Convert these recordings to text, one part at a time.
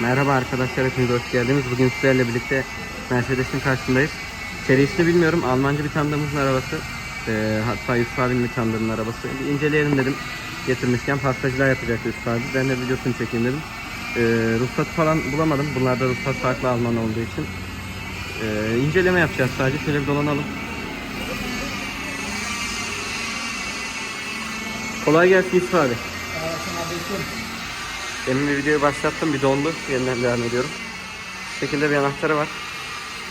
Merhaba arkadaşlar, hepiniz hoş geldiniz. Bugün sizlerle birlikte Mercedes'in karşısındayız. Serisini bilmiyorum, Almancı bir tanıdığımızın arabası. Ee, hatta Yusuf abinin bir arabası. Bir inceleyelim dedim. Getirmişken pastacılar yapacak Yusuf abi. Ben de videosunu çekeyim dedim. Ee, ruhsat falan bulamadım. Bunlarda ruhsat farklı Alman olduğu için. Ee, inceleme yapacağız sadece. Şöyle bir dolanalım. Kolay gelsin Yusuf abi. Demin bir videoyu başlattım bir dondu. Yeniden devam ediyorum. Bu şekilde bir anahtarı var.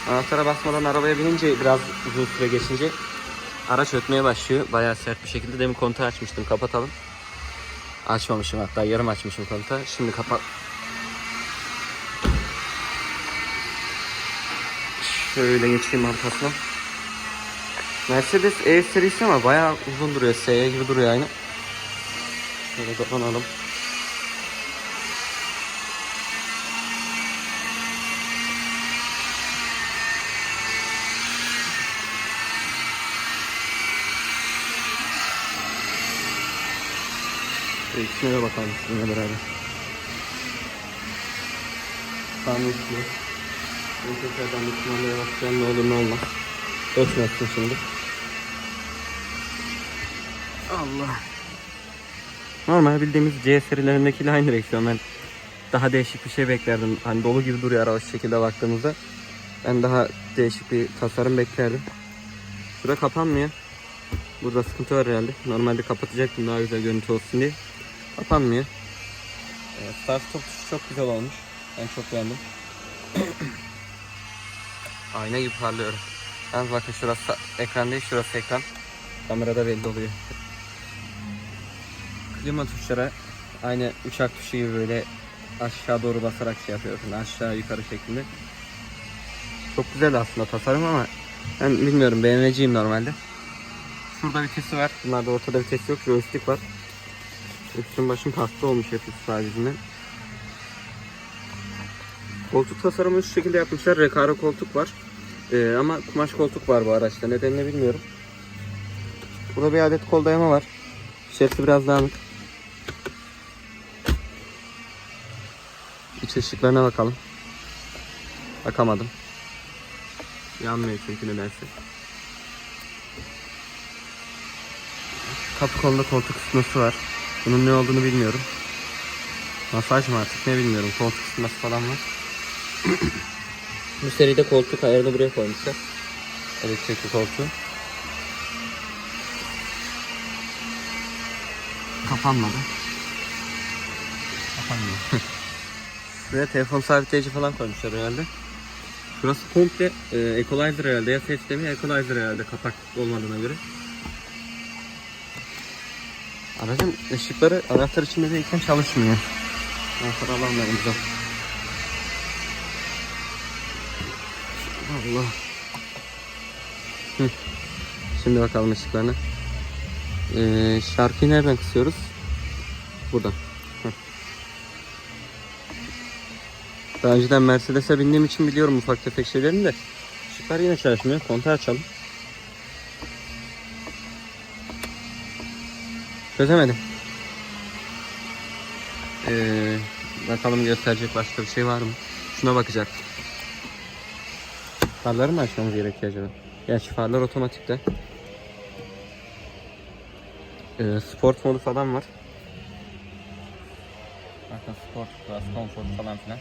Anahtara basmadan arabaya binince biraz uzun süre geçince araç ötmeye başlıyor. Bayağı sert bir şekilde. Demin kontağı açmıştım. Kapatalım. Açmamışım hatta yarım açmışım kontağı. Şimdi kapat. Şöyle geçeyim arkasına. Mercedes E serisi ama bayağı uzun duruyor. SE gibi duruyor aynı. Şöyle dolanalım. De bakalım sizinle beraber. Tamam üstüne. Ben tekrardan ihtimalle bakacağım ne olur ne olmaz. Ötmezsin şimdi. Allah. Normal bildiğimiz C serilerindekiyle aynı direksiyon. Ben daha değişik bir şey beklerdim. Hani dolu gibi duruyor şu şekilde baktığımızda. Ben daha değişik bir tasarım beklerdim. Şura kapanmıyor. Burada sıkıntı var herhalde. Normalde kapatacaktım daha güzel görüntü olsun diye. Kapanmıyor. Evet, stop tuşu çok güzel olmuş. Ben çok beğendim. Ayna gibi parlıyor. Yalnız bakın şurası ekran değil, şurası ekran. Kamerada belli oluyor. Klima tuşları aynı uçak tuşu gibi böyle aşağı doğru basarak şey yapıyorsun. Aşağı yukarı şeklinde. Çok güzel aslında tasarım ama ben bilmiyorum BMW'ciyim normalde. Şurada vitesi var. Bunlarda ortada vites yok. Joystick var. Üstüm başım hasta olmuş hep üst yüzünden. Koltuk tasarımını şu şekilde yapmışlar. Recaro koltuk var. Ee, ama kumaş koltuk var bu araçta. Nedenini bilmiyorum. Burada bir adet kol dayama var. İçerisi biraz dağınık. İç ışıklarına bakalım. Bakamadım. Yanmıyor çünkü nedense. Kapı kolunda koltuk ısıtması var. Bunun ne olduğunu bilmiyorum. Masaj mı artık ne bilmiyorum. Koltuk ısıtması falan var. Bu seride koltuk ayarını buraya koymuşlar. Elektrikli koltuğu. Kapanmadı. Kapanmıyor. Buraya telefon sabitleyici falan koymuşlar herhalde. Burası komple e, equalizer herhalde. Ya ses sistemi ya equalizer herhalde kapak olmadığına göre. Aracın ışıkları anahtar içinde değilken çalışmıyor. Anahtar alanlarımızda. Allah. Şimdi bakalım ışıklarına. Ee, şarkıyı nereden kısıyoruz? Buradan. Hı. Daha önceden Mercedes'e bindiğim için biliyorum ufak tefek şeylerini de. Işıklar yine çalışmıyor. Kontağı açalım. Çözemedim. Ee, bakalım gösterecek başka bir şey var mı? Şuna bakacak. Farları mı açmamız gerekiyor acaba? Gerçi farlar otomatikte. Ee, sport modu falan var. Bakın sport, plus, konfor falan filan.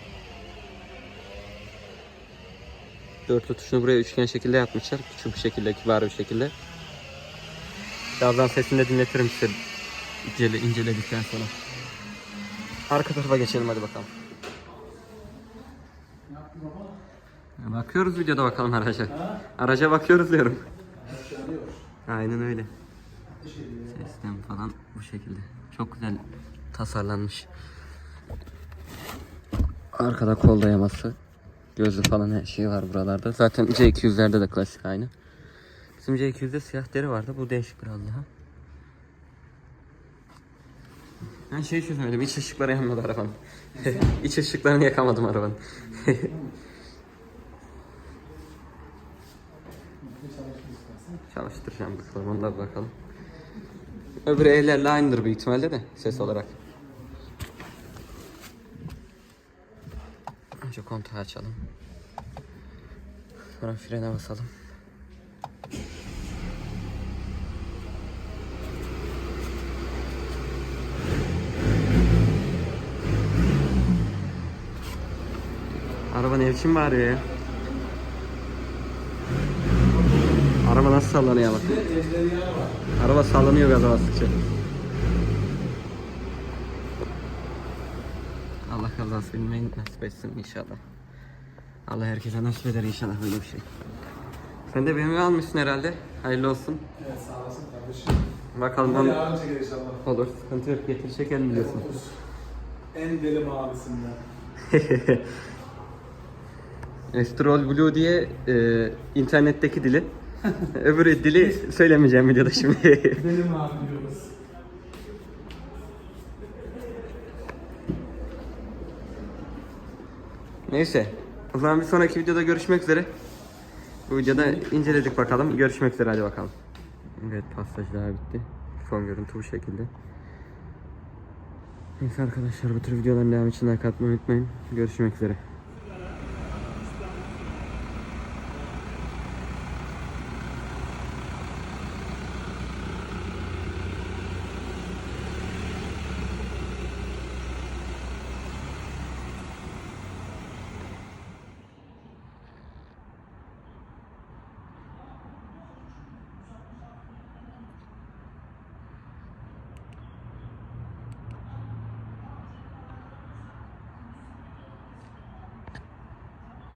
Dörtlü tuşunu buraya üçgen şekilde yapmışlar. Küçük bir şekilde, kibar bir şekilde. Birazdan sesini de dinletirim size. İncele, inceledikten sonra. Arka tarafa geçelim hadi bakalım. Bakıyoruz videoda bakalım araca. Araca bakıyoruz diyorum. Aynen öyle. Sistem falan bu şekilde. Çok güzel tasarlanmış. Arkada kol dayaması. Gözü falan her şey var buralarda. Zaten C200'lerde de klasik aynı. Bizim C200'de siyah deri vardı. Bu değişik biraz daha. Ben şey çözemedim. İç ışıkları yanmadı arabanın. İç ışıklarını yakamadım arabanın. Çalıştıracağım bakalım. Ondan bakalım. Öbür evlerle aynıdır büyük ihtimalle de ses olarak. Önce kontağı açalım. Sonra frene basalım. Araba ne biçim bağırıyor ya? Araba nasıl sallanıyor bak. Araba sallanıyor gaza bastıkça. Allah kazası bilmeyi nasip etsin inşallah. Allah herkese nasip eder inşallah böyle bir şey. Sen de BMW almışsın herhalde. Hayırlı olsun. Evet sağ olasın kardeşim. Bakalım on... yarın çeker inşallah. olur. Sıkıntı yok. Getir çekelim biliyorsun. En deli mavisinden. Stroll Blue diye e, internetteki dili. Öbürü dili söylemeyeceğim videoda şimdi. Deli mavi diyoruz. Neyse. O zaman bir sonraki videoda görüşmek üzere. Bu videoda inceledik bakalım. Görüşmek üzere hadi bakalım. Evet pastaj daha bitti. Son görüntü bu şekilde. Neyse arkadaşlar bu tür videoların devamı için like atmayı unutmayın. Görüşmek üzere.